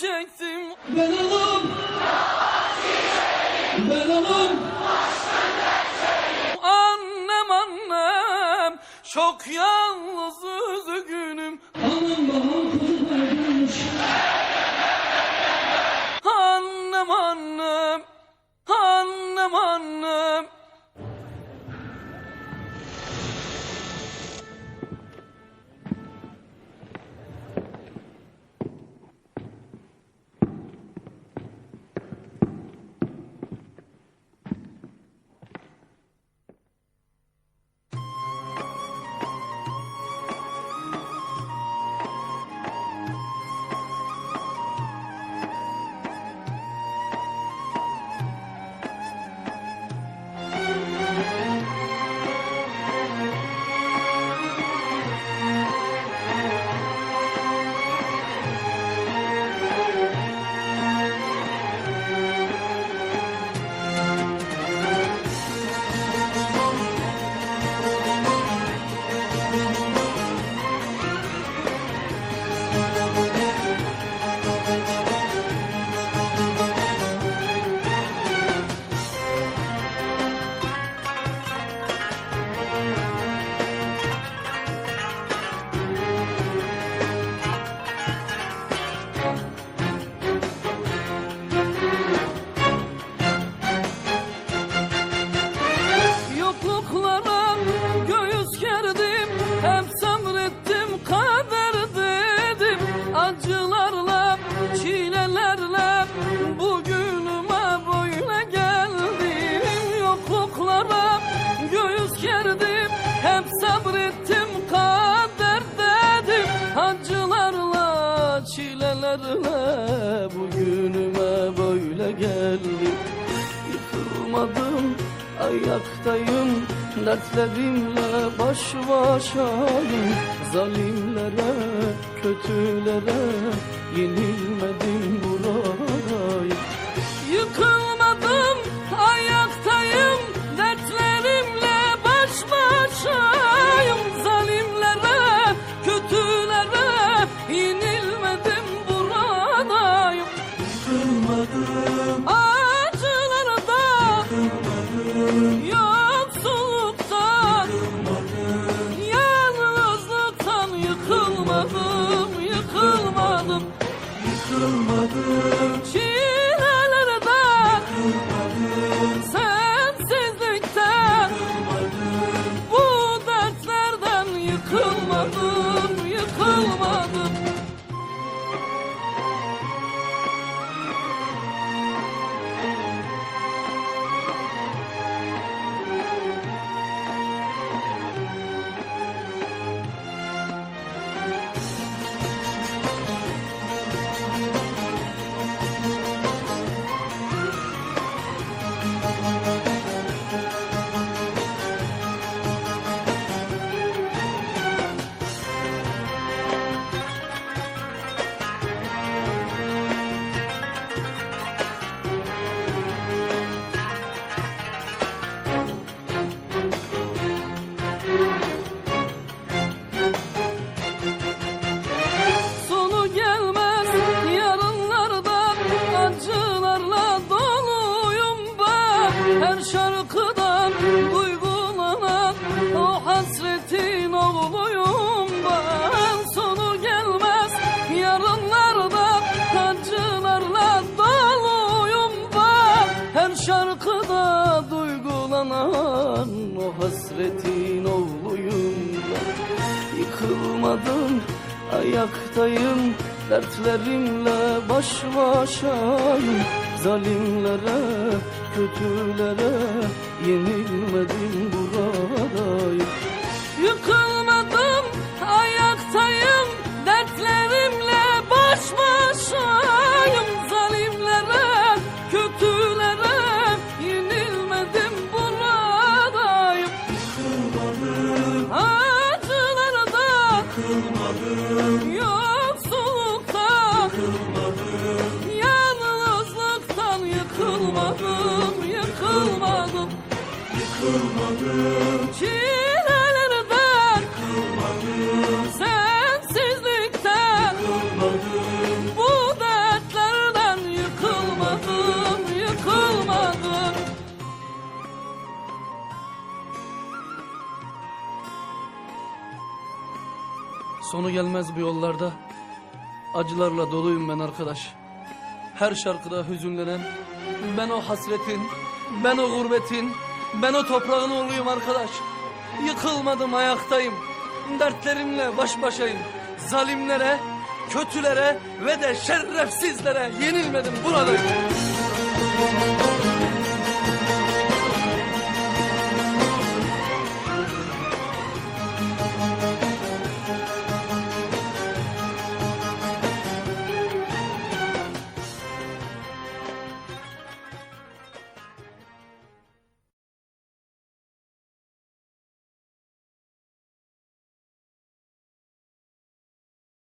çektim. Ben anam. Ben anam. Annem annem çok yalnız üzgünüm. Anam babam çocuk Annem annem Acılarla ayaktayım Dertlerimle baş başayım. Zalimlere, kötülere Yenilmedim Kırmadım Şarkıdan duygulanan o hasretin oğluyum ben. Sonu gelmez yarınlarda acılarla doluyum ben. Her şarkıda duygulanan o hasretin oğluyum ben. Yıkılmadım ayaktayım Dertlerimle baş başayım Zalimlere, kötülere Yenilmedim buradayım Yıkılmadım. Çilelerden Yıkılmadım. Sensizlikten. Yıkılmadım. Bu dertlerden yıkılmadım Yıkılmadım. Sonu gelmez bu yollarda. Acılarla doluyum ben arkadaş. Her şarkıda hüzünlenen Ben o hasretin ben o gurbetin ben o toprağın oğluyum arkadaş. Yıkılmadım ayaktayım. Dertlerimle baş başayım. Zalimlere, kötülere ve de şerefsizlere yenilmedim buradayım.